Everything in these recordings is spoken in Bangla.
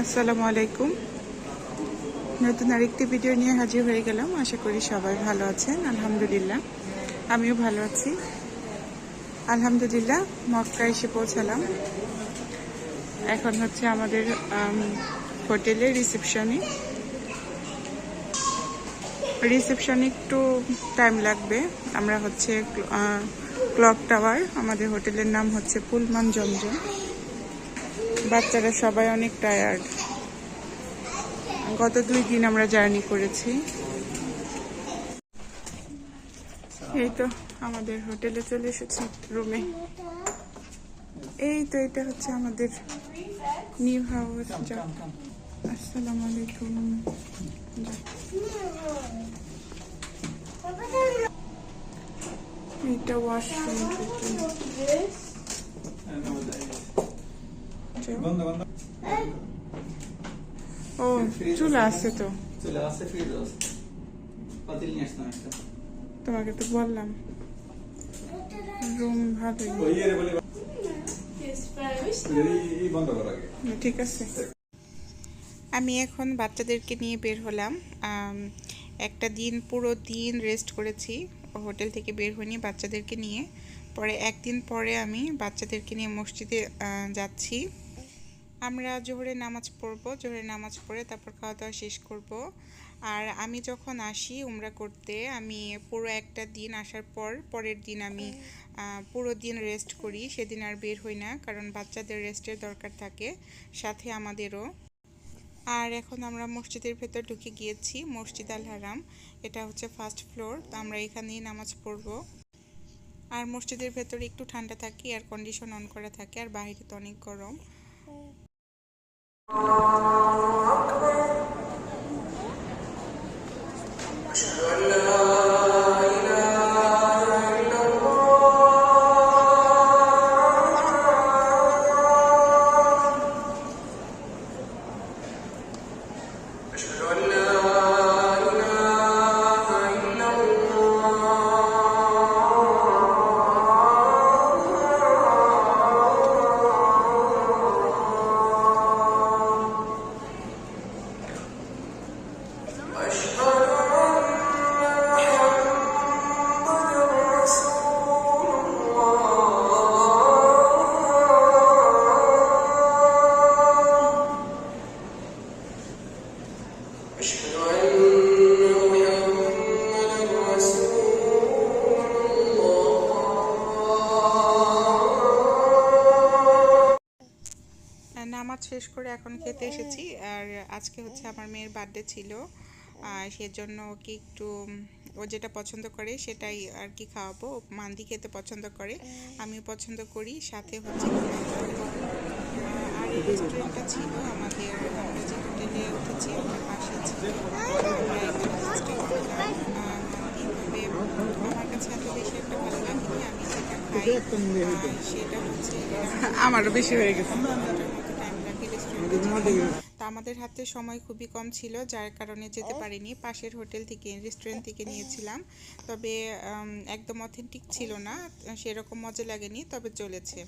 আসসালামু আলাইকুম। নতুন আরেকটি ভিডিও নিয়ে হাজির হয়ে গেলাম। আশা করি সবাই ভালো আছেন। আলহামদুলিল্লাহ, আমিও ভালো আছি। আলহামদুলিল্লাহ মক্কা এসে পৌঁছালাম। এখন হচ্ছে আমাদের হোটেলে রিসেপশনে। রিসেপশনে একটু টাইম লাগবে। আমরা হচ্ছে ক্লক টাওয়ার। আমাদের হোটেলের নাম হচ্ছে পুলমান জমজম বাচ্চারা সবাই অনেক টায়ার্ড গত দুই দিন আমরা জার্নি করেছি। এই তো আমাদের হোটেলে চলে এসেছি রুমে এই তো এটা হচ্ছে আমাদের নিউ হাউস আসসালামু আলাইকুম। এটা ওয়াশরুম ও চুলা আছে তো চলে আসছে ফ্রিজ পাতিল নিয়ে আসতাম একটা তোমাকে তো বললাম রুম ভালোই আগে ঠিক আছে আমি এখন বাচ্চাদেরকে নিয়ে বের হলাম। একটা দিন পুরো দিন রেস্ট করেছি। হোটেল থেকে বের হইনি বাচ্চাদেরকে নিয়ে। পরে একদিন পরে আমি বাচ্চাদেরকে নিয়ে মসজিদে যাচ্ছি। আমরা জোহরে নামাজ পড়ব জোহরে নামাজ পড়ে তারপর খাওয়া দাওয়া শেষ করব। আর আমি যখন আসি উমরা করতে আমি পুরো একটা দিন আসার পর পরের দিন আমি পুরো দিন রেস্ট করি সেদিন আর বের হই না কারণ বাচ্চাদের রেস্টের দরকার থাকে সাথে আমাদেরও। আর এখন আমরা মসজিদের ভেতর ঢুকে গিয়েছি মসজিদ আল হারাম এটা হচ্ছে ফার্স্ট ফ্লোর তো আমরা এখানেই নামাজ পড়ব। আর মসজিদের ভেতরে একটু ঠান্ডা থাকে এয়ার কন্ডিশন অন করা থাকে আর বাইরে তো অনেক গরম। আর নামাজ শেষ করে এখন খেতে এসেছি। আর আজকে হচ্ছে আমার মেয়ের বার্থডে ছিল। সেজন্য ওকে একটু ও যেটা পছন্দ করে সেটাই আর কি খাওয়াবো। মান্দি খেতে পছন্দ করে। আমিও পছন্দ করি সাথে হচ্ছে আর এই রেস্টুরেন্টটা ছিল আমাদের আমরা যে হোটেলে উঠেছি আমার পাশে ছিল আমরা কাছে এত বেশি একটা ভালো লাগেনি আমি যেটা খাই সেটা হচ্ছে আমারও বেশি হয়ে গেছে। তা আমাদের হাতে সময় খুবই কম ছিল, যার কারণে যেতে পারিনি। পাশের হোটেল থেকে রেস্টুরেন্ট থেকে নিয়েছিলাম। তবে একদম অথেন্টিক ছিল না, সেরকম মজা লাগেনি, তবে চলেছে।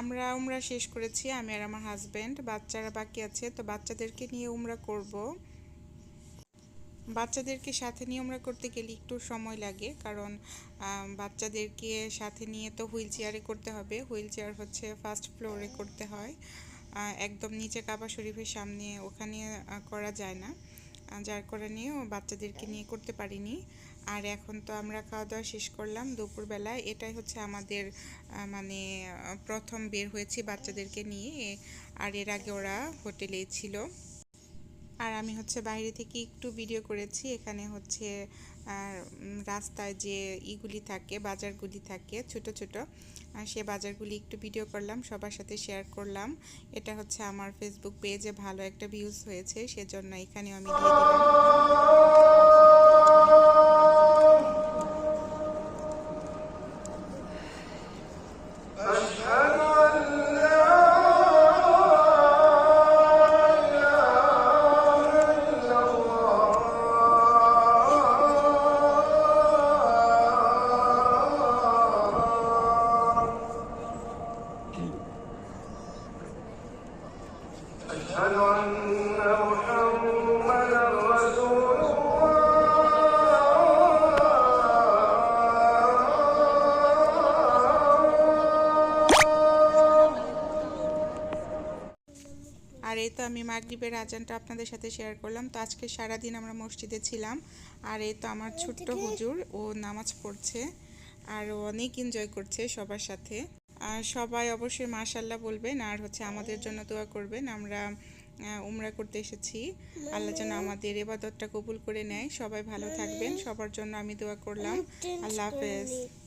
আমরা উমরা শেষ করেছি, আমি আর আমার হাজব্যান্ড বাচ্চারা বাকি আছে, তো বাচ্চাদেরকে নিয়ে উমরা করব। বাচ্চাদেরকে সাথে নিয়ে আমরা করতে গেলে একটু সময় লাগে। কারণ বাচ্চাদেরকে সাথে নিয়ে তো হুইল চেয়ারে করতে হবে। হুইল চেয়ার হচ্ছে ফার্স্ট ফ্লোরে করতে হয়। একদম নিচে কাবা শরীফের সামনে ওখানে করা যায় না। যার কারণে বাচ্চাদেরকে নিয়ে করতে পারিনি। আর এখন তো আমরা খাওয়া দাওয়া শেষ করলাম দুপুরবেলায়। এটাই হচ্ছে আমাদের মানে প্রথম বের হয়েছি বাচ্চাদেরকে নিয়ে। আর এর আগে ওরা হোটেলেই ছিল। আর আমি হচ্ছে বাইরে থেকে একটু ভিডিও করেছি। এখানে হচ্ছে রাস্তায় যে ইগুলি থাকে, বাজারগুলি থাকে ছোট ছোট সে বাজারগুলি একটু ভিডিও করলাম, সবার সাথে শেয়ার করলাম। এটা হচ্ছে আমার ফেসবুক পেজে ভালো একটা ভিউজ হয়েছে, সেজন্য এখানে আমি দিয়ে দিলাম। আর এই তো আমি মাগরিবের আজানটা আপনাদের সাথে শেয়ার করলাম। তো আজকে সারাদিন আমরা মসজিদে ছিলাম। আর এই তো আমার ছোট্ট হুজুর ও নামাজ পড়ছে। আর ও অনেক এনজয় করছে সবার সাথে। আর সবাই অবশ্যই মাশাল্লাহ বলবেন। আর হচ্ছে আমাদের জন্য দোয়া করবেন। আমরা উমরা করতে এসেছি। আল্লাহ যেন আমাদের এবাদতটা কবুল করে নেয়। সবাই ভালো থাকবেন। সবার জন্য আমি দোয়া করলাম। আল্লাহ হাফেজ।